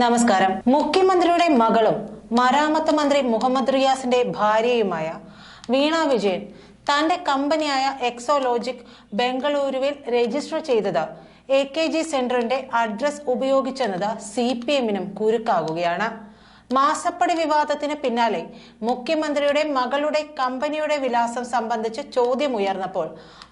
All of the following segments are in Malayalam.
നമസ്കാരം. മുഖ്യമന്ത്രിയുടെ മകളും മരാമത്ത് മന്ത്രി മുഹമ്മദ് റിയാസിന്റെ ഭാര്യയുമായ വീണ വിജയൻ തന്റെ കമ്പനിയായ എക്സോലോജിക് ബംഗളൂരുവിൽ രജിസ്റ്റർ ചെയ്തത് എ കെ ജി സെന്ററിന്റെ അഡ്രസ് ഉപയോഗിച്ചെന്നത് സി പി എമ്മിനും കുരുക്കാകുകയാണ്. മാസപ്പടി വിവാദത്തിന് പിന്നാലെ മുഖ്യമന്ത്രിയുടെ മകളുടെ കമ്പനിയുടെ വിലാസം സംബന്ധിച്ച് ചോദ്യം ഉയർന്നപ്പോൾ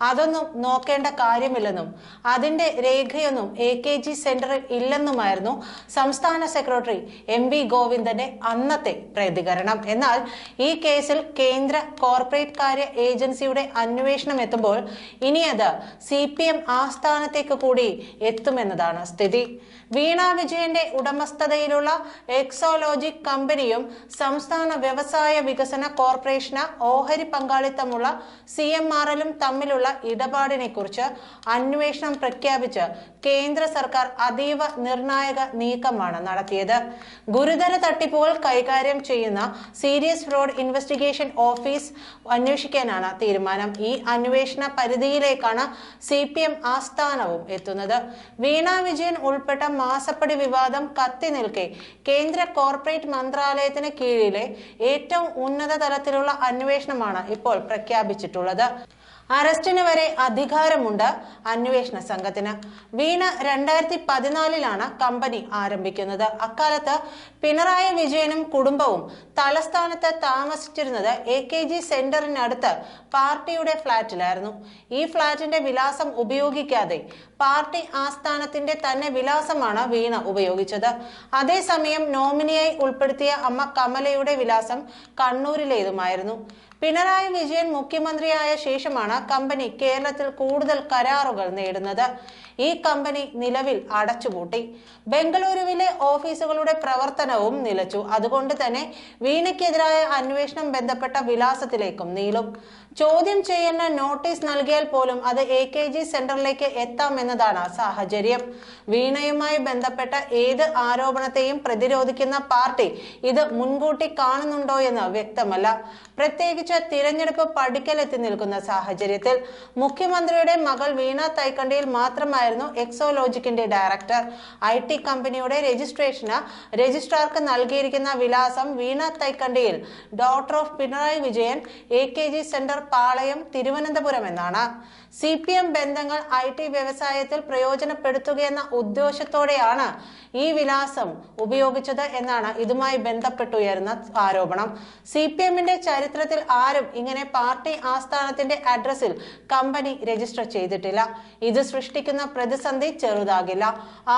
അതൊന്നും നോക്കേണ്ട കാര്യമില്ലെന്നും അതിന്റെ രേഖയൊന്നും എ കെ ജി സെന്ററിൽ ഇല്ലെന്നുമായിരുന്നു സംസ്ഥാന സെക്രട്ടറി എം വി ഗോവിന്ദന്റെ അന്നത്തെ പ്രതികരണം. എന്നാൽ ഈ കേസിൽ കേന്ദ്ര കോർപ്പറേറ്റ് കാര്യ ഏജൻസിയുടെ അന്വേഷണം എത്തുമ്പോൾ ഇനി അത് സി പി എം ആസ്ഥാനത്തേക്ക് കൂടി എത്തുമെന്നതാണ് സ്ഥിതി. വീണ വിജയന്റെ ഉടമസ്ഥതയിലുള്ള എക്സോലോജിക് കമ്പനിയും സംസ്ഥാന വ്യവസായ വികസന കോർപ്പറേഷന് ഓഹരി പങ്കാളിത്തമുള്ള സി എം ആർ എല്ലും തമ്മിലുള്ള ഇടപാടിനെ കുറിച്ച് അന്വേഷണം പ്രഖ്യാപിച്ച് കേന്ദ്ര സർക്കാർ അതീവ നിർണായക നീക്കമാണ് നടത്തിയത്. ഗുരുതര തട്ടിപ്പുകൾ കൈകാര്യം ചെയ്യുന്ന സീരിയസ് ഫ്രോഡ് ഇൻവെസ്റ്റിഗേഷൻ ഓഫീസ് അന്വേഷിക്കാനാണ് തീരുമാനം. ഈ അന്വേഷണ പരിധിയിലേക്കാണ് സി പി എം ആസ്ഥാനവും എത്തുന്നത്. വീണ വിജയൻ ഉൾപ്പെട്ട മാസപ്പടി വിവാദം കത്തി നിൽക്കെ കേന്ദ്ര കോർപ്പറേറ്റ് മന്ത്രാലയത്തിന് കീഴിലെ ഏറ്റവും ഉന്നത തലത്തിലുള്ള അന്വേഷണമാണ് ഇപ്പോൾ പ്രഖ്യാപിച്ചിട്ടുള്ളത്. അറസ്റ്റിന് വരെ അധികാരമുണ്ട് അന്വേഷണ സംഘത്തിന്. വീണ രണ്ടായിരത്തി പതിനാലിലാണ് കമ്പനി ആരംഭിക്കുന്നത്. അക്കാലത്ത് പിണറായി വിജയനും കുടുംബവും തലസ്ഥാനത്ത് താമസിച്ചിരുന്നത് എ കെ ജി സെന്ററിനടുത്ത് പാർട്ടിയുടെ ഫ്ളാറ്റിലായിരുന്നു. ഈ ഫ്ളാറ്റിന്റെ വിലാസം ഉപയോഗിക്കാതെ പാർട്ടി ആസ്ഥാനത്തിന്റെ തന്നെ വിലാസമാണ് വീണ ഉപയോഗിച്ചത്. അതേസമയം നോമിനിയായി ഉൾപ്പെടുത്തിയ അമ്മ കമലയുടെ വിലാസം കണ്ണൂരിലേതുമായിരുന്നു. പിണറായി വിജയൻ മുഖ്യമന്ത്രിയായ ശേഷമാണ് കമ്പനി കേരളത്തിൽ കൂടുതൽ കരാറുകൾ നേടുന്നത്. ഈ കമ്പനി നിലവിൽ അടച്ചുപൂട്ടി. ബംഗളൂരുവിലെ ഓഫീസുകളുടെ പ്രവർത്തനവും നിലച്ചു. അതുകൊണ്ട് തന്നെ വീണയ്ക്കെതിരായ അന്വേഷണം ബന്ധപ്പെട്ട വിലാസത്തിലേക്കും നീളും. ചോദ്യം ചെയ്യുന്ന നോട്ടീസ് നൽകിയാൽ പോലും അത് എ കെ ജി സെന്ററിലേക്ക് എത്താമെന്നതാണ് സാഹചര്യം. വീണയുമായി ബന്ധപ്പെട്ട ഏത് ആരോപണത്തെയും പ്രതിരോധിക്കുന്ന പാർട്ടി ഇത് മുൻകൂട്ടി കാണുന്നുണ്ടോ എന്ന് വ്യക്തമല്ല. പ്രത്യേകിച്ച് തിരഞ്ഞെടുപ്പ് പടിക്കലെത്തി നിൽക്കുന്ന സാഹചര്യത്തിൽ മുഖ്യമന്ത്രിയുടെ മകൾ വീണ തൈക്കണ്ടിയിൽ മാത്രമായിരുന്നു എക്സോലോജിക്കിന്റെ ഡയറക്ടർ. ഐ ടി കമ്പനിയുടെ രജിസ്ട്രേഷന് രജിസ്ട്രാർക്ക് നൽകിയിരിക്കുന്ന വിലാസം Veena തൈക്കണ്ടിയിൽ. Doctor of Pinarayi Vijayan A K G centre Palayam Thiruvananthapuram എന്നാണ്. സി പി എം ബന്ധങ്ങൾ ഐ ടി വ്യവസായത്തിൽ പ്രയോജനപ്പെടുത്തുകയെന്ന ഉദ്ദേശത്തോടെയാണ് ഈ വിലാസം ഉപയോഗിച്ചത് എന്നാണ് ഇതുമായി ബന്ധപ്പെട്ടുയരുന്ന ആരോപണം. സി പി എമ്മിന്റെ ചരിത്രത്തിൽ ആരും ഇങ്ങനെ പാർട്ടി ആസ്ഥാനത്തിന്റെ അഡ്രസ്സിൽ കമ്പനി രജിസ്റ്റർ ചെയ്തിട്ടില്ല. ഇത് സൃഷ്ടിക്കുന്ന പ്രതിസന്ധി ചെറുതാകില്ല.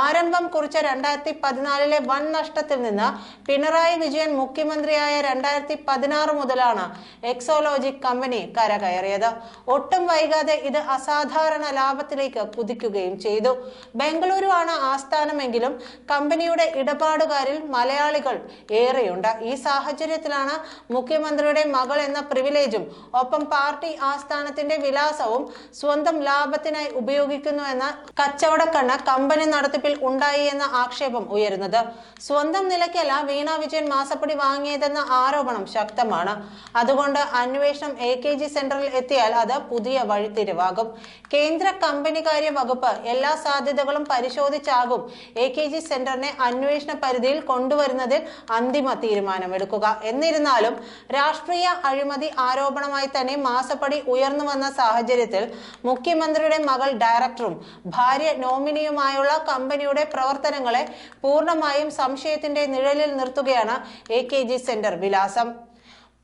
ആരംഭം കുറിച്ച രണ്ടായിരത്തി പതിനാലിലെ വൻ നഷ്ടത്തിൽ നിന്ന് പിണറായി വിജയൻ മുഖ്യമന്ത്രിയായ രണ്ടായിരത്തി പതിനാറ് മുതലാണ് എക്സോലോജിക് കമ്പനി കരകയറിയത്. ഒട്ടും വൈകാതെ ഇത് അസാധാരണ ലാഭത്തിലേക്ക് കുതിക്കുകയും ചെയ്തു. ബംഗളൂരു ആണ് ആസ്ഥാനമെങ്കിലും കമ്പനിയുടെ ഇടപാടുകാരിൽ മലയാളികൾ ഏറെയുണ്ട്. ഈ സാഹചര്യത്തിലാണ് മുഖ്യമന്ത്രിയുടെ മകൾ എന്ന പ്രിവിലേജും ഒപ്പം പാർട്ടി ആസ്ഥാനത്തിന്റെ വിലാസവും സ്വന്തം ലാഭത്തിനായി ഉപയോഗിക്കുന്നു എന്ന കച്ചവടക്കണ്ണ് കമ്പനി നടത്തിപ്പിൽ ഉണ്ടായി എന്ന ആക്ഷേപം ഉയരുന്നത്. സ്വന്തം നിലയ്ക്കല്ല വീണ വിജയൻ മാസപ്പടി വാങ്ങിയതെന്ന ആരോപണം ശക്തമാണ്. അതുകൊണ്ട് അന്വേഷണം എ കെ ജി സെന്ററിൽ എത്തിയാൽ അത് പുതിയ വഴിത്തിരിവാകും. കേന്ദ്ര കമ്പനികാര്യ വകുപ്പ് എല്ലാ സാധ്യതകളും പരിശോധിച്ചാകും എ കെ ജി സെന്ററിനെ അന്വേഷണ പരിധിയിൽ കൊണ്ടുവരുന്നതിൽ അന്തിമ തീരുമാനമെടുക്കുക. എന്നിരുന്നാലും രാഷ്ട്രീയ അഴിമതി ആരോപണമായി തന്നെ മാസപ്പടി ഉയർന്നു വന്ന സാഹചര്യത്തിൽ മുഖ്യമന്ത്രിയുടെ മകൾ ഡയറക്ടറും ഭാര്യ നോമിനിയുമായുള്ള കമ്പനിയുടെ പ്രവർത്തനങ്ങളെ പൂർണമായും സംശയത്തിന്റെ നിഴലിൽ നിർത്തുകയാണ് എ കെ ജി സെന്റർ വിലാസം.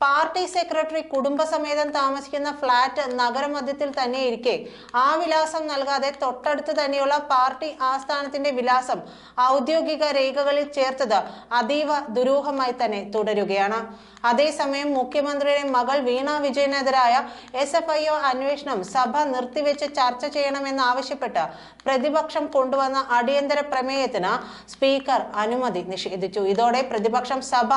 പാർട്ടി സെക്രട്ടറി കുടുംബസമേതം താമസിക്കുന്ന ഫ്ളാറ്റ് നഗരമധ്യത്തിൽ തന്നെ ഇരിക്കെ ആ വിലാസം നൽകാതെ തൊട്ടടുത്ത് തന്നെയുള്ള പാർട്ടി ആസ്ഥാനത്തിന്റെ വിലാസം ഔദ്യോഗിക രേഖകളിൽ ചേർത്തത് അതീവ ദുരൂഹമായി തന്നെ തുടരുകയാണ്. അതേസമയം മുഖ്യമന്ത്രിയുടെ മകൾ വീണ വിജയനെതിരായ എസ് എഫ് ഐ ഒ അന്വേഷണം സഭ നിർത്തിവെച്ച് ചർച്ച ചെയ്യണമെന്നാവശ്യപ്പെട്ട് പ്രതിപക്ഷം കൊണ്ടുവന്ന അടിയന്തര പ്രമേയത്തിന് സ്പീക്കർ അനുമതി നിഷേധിച്ചു. ഇതോടെ പ്രതിപക്ഷം സഭ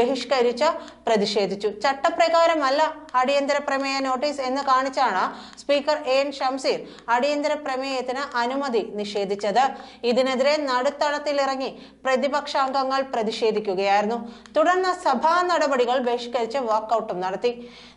ബഹിഷ്കരിച്ച് പ്രതിഷേധിച്ചു. ചട്ടപ്രകാരമല്ല അടിയന്തര പ്രമേയ നോട്ടീസ് എന്ന് കാണിച്ചാണ് സ്പീക്കർ എ എൻ ഷംസീർ അടിയന്തര പ്രമേയത്തിന് അനുമതി നിഷേധിച്ചത്. ഇതിനെതിരെ നടുത്തളത്തിലിറങ്ങി പ്രതിപക്ഷാംഗങ്ങൾ പ്രതിഷേധിക്കുകയായിരുന്നു. തുടർന്ന് സഭാ നടപടി നടപടികൾ ബഹിഷ്കരിച്ച് വാക്കൌട്ടും നടത്തി.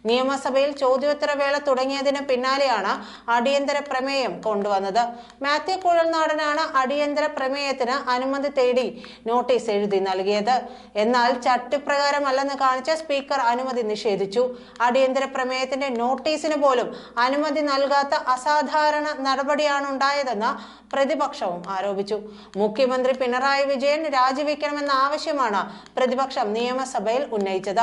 നിയമസഭയിൽ ചോദ്യോത്തരവേള തുടങ്ങിയതിന് പിന്നാലെയാണ് അടിയന്തര പ്രമേയം കൊണ്ടുവന്നത്. മാത്യു കുഴൽനാടനാണ് അടിയന്തര പ്രമേയത്തിന് അനുമതി തേടി നോട്ടീസ് എഴുതി നൽകിയത്. എന്നാൽ ചട്ടപ്രകാരമല്ലെന്ന് കാണിച്ച സ്പീക്കർ അനുമതി നിഷേധിച്ചു. അടിയന്തര പ്രമേയത്തിന്റെ നോട്ടീസിന് പോലും അനുമതി നൽകാത്ത അസാധാരണ നടപടിയാണ് ഉണ്ടായതെന്ന് പ്രതിപക്ഷവും ആരോപിച്ചു. മുഖ്യമന്ത്രി പിണറായി വിജയൻ രാജിവെക്കണമെന്ന ആവശ്യമാണ് പ്രതിപക്ഷം നിയമസഭയിൽ ഉന്നയിച്ചത്.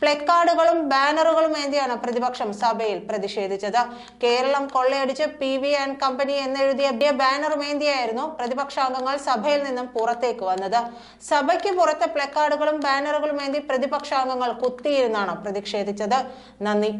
പ്ലക്കാർഡുകളും ബാനറുകളും ഏന്തിയാണ് പ്രതിപക്ഷം സഭയിൽ പ്രതിഷേധിച്ചത്. കേരളം കൊള്ളയടിച്ച് പി വി ആൻഡ് കമ്പനി എന്നെഴുതിയ ബാനറും ഏന്തിയായിരുന്നു പ്രതിപക്ഷാംഗങ്ങൾ സഭയിൽ നിന്നും പുറത്തേക്ക് വന്നത്. സഭയ്ക്ക് പുറത്തെ പ്ലക്കാർഡുകളും ബാനറുകളും ഏന്തി പ്രതിപക്ഷാംഗങ്ങൾ കുത്തിയിരുന്നാണ് പ്രതിഷേധിച്ചത്. നന്ദി.